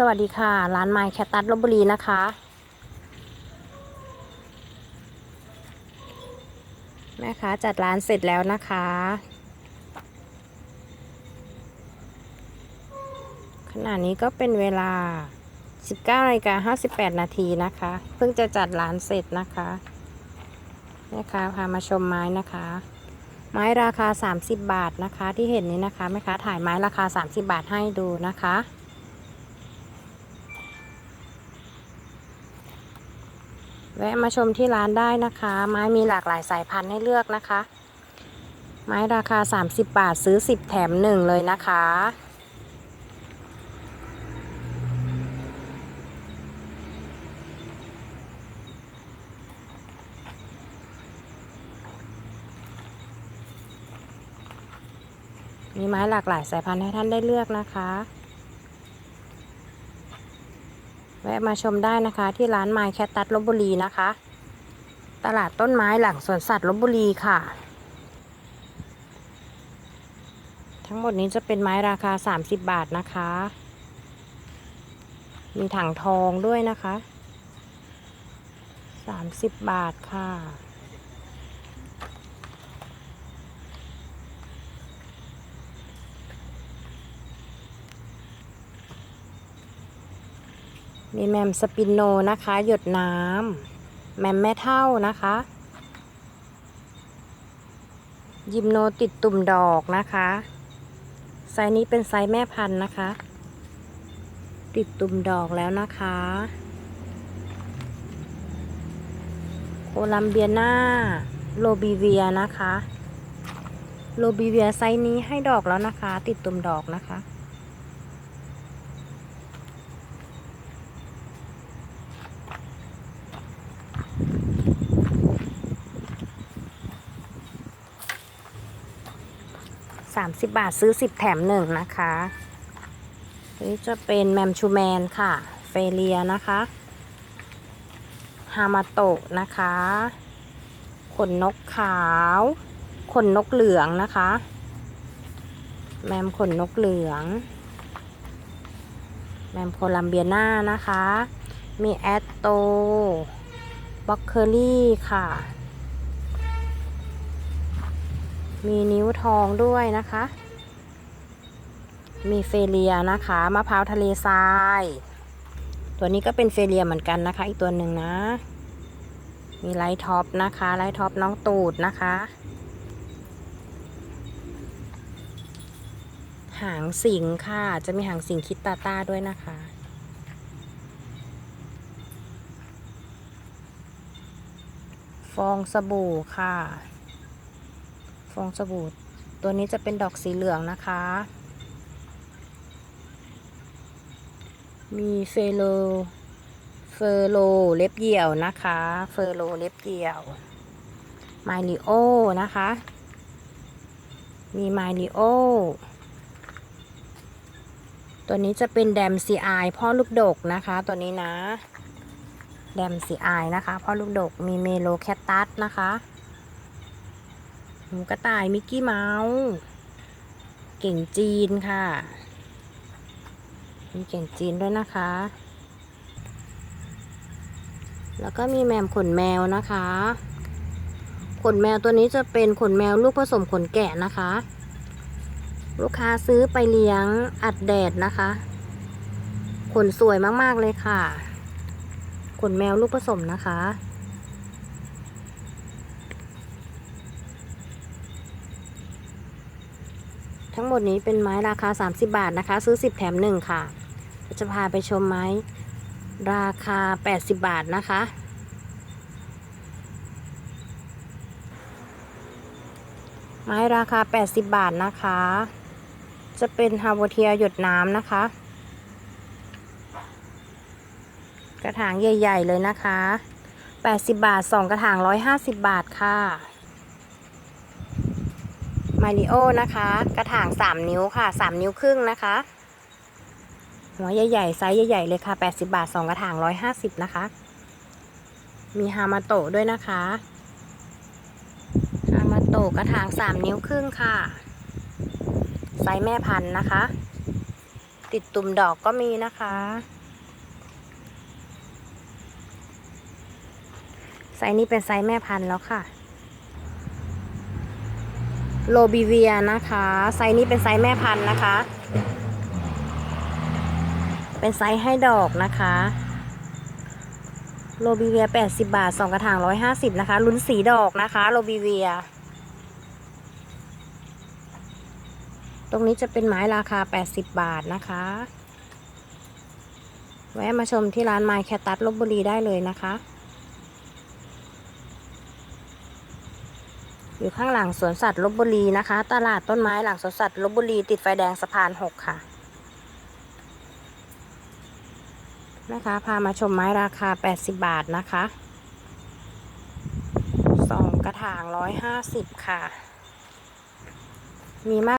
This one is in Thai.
สวัสดีค่ะ ร้านไม้แคตตัสลบบุรีนะคะ แม่ค้าจัดร้านเสร็จแล้วนะคะ ขณะนี้ก็เป็นเวลา 19นาฬิกา58 นาทีนะคะ เพิ่งจะจัดร้านเสร็จนะคะแม่ค้าพามาชมไม้นะคะ ไม้ราคา 30 บาทนะคะที่เห็นนี้นะคะแม่ค้าถ่ายไม้ราคา 30 บาทให้ดูนะคะ แวะมาชมที่ร้านได้นะคะ ไม้มีหลากหลายสายพันธุ์ให้เลือกนะคะ ไม้ราคา 30 บาทซื้อ 10 แถม 1 เลยนะคะ มีไม้หลากหลายสายพันธุ์ให้ท่านได้เลือกนะคะ แวะมาชมได้นะคะ ที่ร้านไม้แคตตัสลบบุรีนะคะ ตลาดต้นไม้หลังสวนสัตว์ลบบุรีค่ะ ทั้งหมดนี้จะเป็นไม้ราคา 30 บาทนะคะ มีถังทองด้วยนะคะ 30 บาทค่ะ มีแมมสปินโนนะคะ หยดน้ำแมมแม่เท่านะคะ ยิมโนติดตุ่มดอกนะคะ ไซส์นี้เป็นไซส์แม่พันธุ์นะคะ ติดตุ่มดอกแล้วนะคะ โคลัมเบียนาโลบีเวียนะคะ โลบีเวียไซส์นี้ให้ดอกแล้วนะคะ ติดตุ่มดอกนะคะ 30 บาทซื้อ 10 แถม1นะคะนี่จะเป็นแมมชูแมนค่ะ เฟเลียนะคะฮามาโตะนะคะ ขนนกขาว ขนนกเหลืองนะคะ แมมขนนกเหลือง แมมโคลัมเบียนานะคะ มีแอตโตบ็อกเคอรี่ค่ะ มีนิ้วทองด้วยนะคะ มีเฟเลียนะคะมะพร้าวทะเลทราย ตัวนี้ก็เป็นเฟเลียเหมือนกันนะคะ อีกตัวหนึ่งนะ มีไลท์ท็อปนะคะไลท์ท็อปน้องตูดนะคะ หางสิงค่ะ จะมีหางสิงคิดตาต้าด้วยนะคะฟองสบู่ค่ะ ฟองสบู่ตัวนี้จะเป็นดอกสีเหลืองนะคะ มีเฟโล เฟอร์โลเล็บเหี่ยวนะคะ เฟอร์โลเล็บเหี่ยวไมลิโอนะคะ มีไมลิโอตัวนี้จะเป็นแดมซีไอพ่อลูกดกนะคะ ตัวนี้นะ แดมซีไอนะคะ พ่อลูกดกมีเมโลแคตตัสนะคะ หมูกระต่ายมิกกี้เมาส์เก่งจีนค่ะ มีเก่งจีนด้วยนะคะ แล้วก็มีแมมขนแมวนะคะ ขนแมวตัวนี้จะเป็นขนแมวลูกผสมขนแกะนะคะ ลูกค้าซื้อไปเลี้ยงอัดแดดนะคะ ขนสวยมากๆเลยค่ะ ขนแมวลูกผสมนะคะ ทั้งหมดนี้เป็นไม้ราคา 30 บาทนะคะ ซื้อ 10 แถม 1 ค่ะ จะพาไปชมไม้ราคา 80 บาทนะคะ ไม้ราคา 80 บาทนะคะ จะเป็นฮาวเทียหยดน้ำนะคะ กระถางใหญ่ ๆ เลยนะคะ 80 บาท 2 กระถาง 150 บาทค่ะ มาริโอนะคะ กระถาง3นิ้วค่ะ3นิ้วครึ่งนะคะ หัวใหญ่ๆไซส์ใหญ่ๆเลยค่ะ80บาท2กระถาง150นะคะ มีฮามาโตะด้วยนะคะฮามาโตะกระถาง3นิ้วครึ่งค่ะไซส์แม่พันธุ์นะคะ ติดตุ่มดอกก็มีนะคะไซส์นี้เป็นไซส์แม่พันธุ์แล้วค่ะ โลบิเวียนะคะ ไซส์นี้เป็นไซส์แม่พันธุ์นะคะ เป็นไซส์ให้ดอกนะคะ โลบิเวีย 80 บาท 2 กระถาง 150 นะคะ ลุ้นสีดอกนะคะ โลบิเวีย ตรงนี้จะเป็นไม้ราคา 80 บาทนะคะ แวะมาชมที่ร้านไม้แคตัสลบบุรีได้เลยนะคะ อยู่ข้างหลังสวนสัตว์ลบบุรีนะคะ ตลาดต้นไม้หลังสวนสัตว์ลบบุรีติดไฟแดงสะพานหกค่ะนะคะพามาชมไม้ราคา 80 บาทนะคะสองกระถาง 150 ค่ะ มีมาก